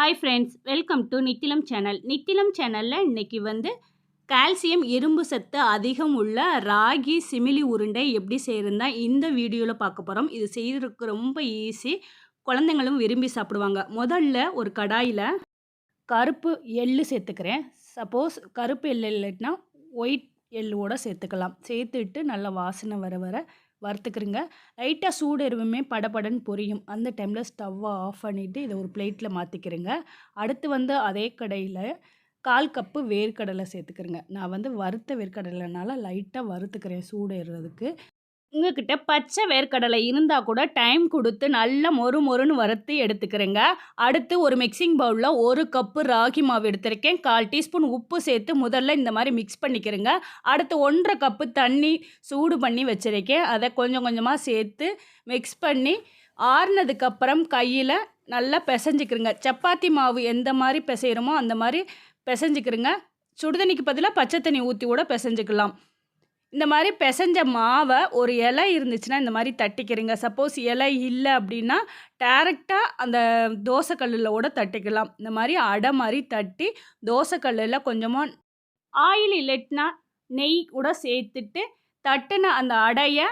Hi friends welcome to Nithilam channel Nithilam சேனலில் இன்றைக்கி வந்து கால்சியம் இரும்பு சத்து அதிகம் உள்ள ராகி சிமிலி உருண்டை எப்படி செய்கிறதா இந்த வீடியோவில் பார்க்க போகிறோம் இது செய்கிறதுக்கு ரொம்ப ஈஸி குழந்தைங்களும் விரும்பி சாப்பிடுவாங்க. முதல்ல ஒரு கடாயில் கருப்பு எள்ளு சேர்த்துக்கிறேன். சப்போஸ் கருப்பு எள் இல்லைன்னா ஒயிட் எள்ளோட சேர்த்துக்கலாம். சேர்த்துட்டு நல்லா வாசனை வர வர வறுத்துக்கிறங்க லைட்டாக சூடு எருவுமே படபடன்னு பொரியும். அந்த டைமில் ஸ்டவ்வை ஆஃப் பண்ணிவிட்டு இதை ஒரு பிளேட்டில் மாற்றிக்கிறேங்க அடுத்து வந்து அதே கடையில் கால் கப்பு வேர்க்கடலை சேர்த்துக்கிறேங்க நான் வந்து வறுத்த வேர்க்கடலைனால லைட்டாக வறுத்துக்கிறேன் சூடு ஏறுறதுக்கு உங்ககிட்ட பச்சை வேர்க்கடலை இருந்தால் கூட டைம் கொடுத்து நல்லா மொறு மொறுன்னு வறுத்து எடுத்துக்கிறேங்க. அடுத்து ஒரு மிக்சிங் பவுலில் ஒரு கப்பு ராகி மாவு எடுத்திருக்கேன். கால் டீஸ்பூன் உப்பு சேர்த்து முதல்ல இந்த மாதிரி மிக்ஸ் பண்ணிக்கிறேங்க. அடுத்து ஒன்றரை கப்பு தண்ணி சூடு பண்ணி வச்சுருக்கேன். அதை கொஞ்சம் கொஞ்சமாக சேர்த்து மிக்ஸ் பண்ணி ஆறுனதுக்கப்புறம் கையில் நல்லா பிசைஞ்சிக்கிறேங்க. சப்பாத்தி மாவு எந்த மாதிரி பிசைகிறோமோ அந்த மாதிரி பிசைஞ்சிக்கிறேங்க. சுடுதண்ணிக்கு பதிலாக பச்சை தண்ணி ஊற்றி கூட பிசைஞ்சிக்கலாம். இந்த மாதிரி பிசைஞ்ச மாவை ஒரு இலை இருந்துச்சுன்னா இந்த மாதிரி தட்டிக்கிறீங்க. சப்போஸ் இலை இல்லை அப்படின்னா டேரெக்டாக அந்த தோசைக்கல்லில் கூட தட்டிக்கலாம். இந்த மாதிரி அடை மாதிரி தட்டி தோசைக்கல்லில் கொஞ்சமாக ஆயில் இல்லட்டினா நெய் கூட சேர்த்துட்டு தட்டுன அந்த அடையை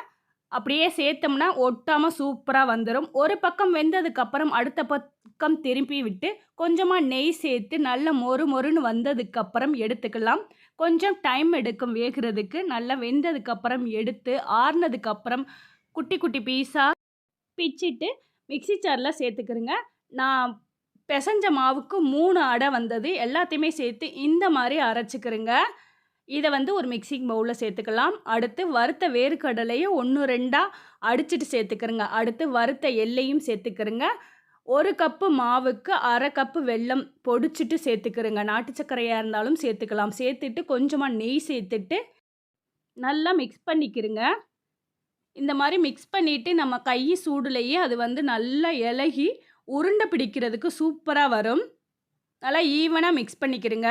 அப்படியே சேர்த்தோம்னா ஒட்டாமல் சூப்பராக வந்துடும் ஒரு பக்கம் வெந்ததுக்கப்புறம் அடுத்த பக்கம் திருப்பி விட்டு கொஞ்சமாக நெய் சேர்த்து நல்ல மொறு மொறுன்னு வந்ததுக்கப்புறம் எடுத்துக்கலாம். கொஞ்சம் டைம் எடுக்கும் வேகிறதுக்கு. நல்லா வெந்ததுக்கப்புறம் எடுத்து ஆறுனதுக்கப்புறம் குட்டி குட்டி பீஸாக பிச்சிட்டு மிக்சி ஜாரில் சேர்த்துக்கிறேங்க நான் பிசைஞ்ச மாவுக்கு மூணு அடை வந்தது. எல்லாத்தையுமே சேர்த்து இந்த மாதிரி அரைச்சிக்கிறேங்க இதை வந்து ஒரு மிக்சிங் பவுலில் சேர்த்துக்கலாம். அடுத்து வறுத்த வேர்க்கடலையும் ஒன்று ரெண்டாக அடிச்சிட்டு சேர்த்துக்கிறங்க. அடுத்து வறுத்த எல்லையும் சேர்த்துக்கிறங்க. ஒரு கப்பு மாவுக்கு அரை கப்பு வெல்லம் பொடிச்சிட்டு சேர்த்துக்கிறங்க. நாட்டு சர்க்கரையாக இருந்தாலும் சேர்த்துக்கலாம். சேர்த்துட்டு கொஞ்சமாக நெய் சேர்த்துட்டு நல்லா மிக்ஸ் பண்ணிக்கிறங்க. இந்த மாதிரி மிக்ஸ் பண்ணிவிட்டு நம்ம கை சூடுலேயே அது வந்து நல்லா இலகி உருண்டை பிடிக்கிறதுக்கு சூப்பராக வரும். நல்லா ஈவனாக மிக்ஸ் பண்ணிக்கிறங்க.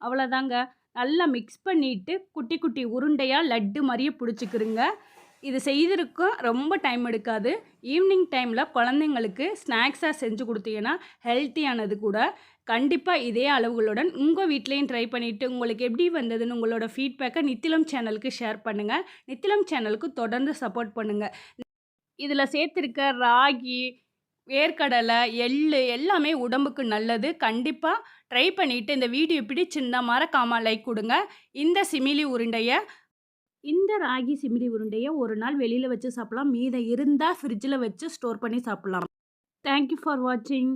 அவ்வளோதாங்க நல்லா மிக்ஸ் பண்ணிவிட்டு குட்டி குட்டி உருண்டையாக லட்டு மாதிரியே பிடிச்சிக்கிறோங்க இது செய்திருக்கும் ரொம்ப டைம் எடுக்காது. ஈவினிங் டைமில் குழந்தைங்களுக்கு ஸ்நாக்ஸாக செஞ்சு கொடுத்தீங்கன்னா ஹெல்த்தியானது கூட. கண்டிப்பாக இதே அளவுகளுடன் உங்கள் வீட்லேயும் ட்ரை பண்ணிவிட்டு உங்களுக்கு எப்படி வந்ததுன்னு உங்களோட ஃபீட்பேக்கை நித்திலம் சேனலுக்கு ஷேர் பண்ணுங்கள் நித்திலம் சேனலுக்கு தொடர்ந்து சப்போர்ட் பண்ணுங்கள் இதில் சேர்த்துருக்க ராகி வேர்க்கடலை எள் எல்லாமே உடம்புக்கு நல்லது. கண்டிப்பாக ட்ரை பண்ணிவிட்டு இந்த வீடியோ பிடிச்சிருந்தா மறக்காமல் லைக் கொடுங்க. இந்த சிமிலி உருண்டையை இந்த ராகி சிமிலி உருண்டையை ஒரு நாள் வெளியில் வச்சு சாப்பிட்லாம். மீதை இருந்தால் ஃப்ரிட்ஜில் வச்சு ஸ்டோர் பண்ணி சாப்பிட்லாம். தேங்க்யூ ஃபார் வாட்சிங்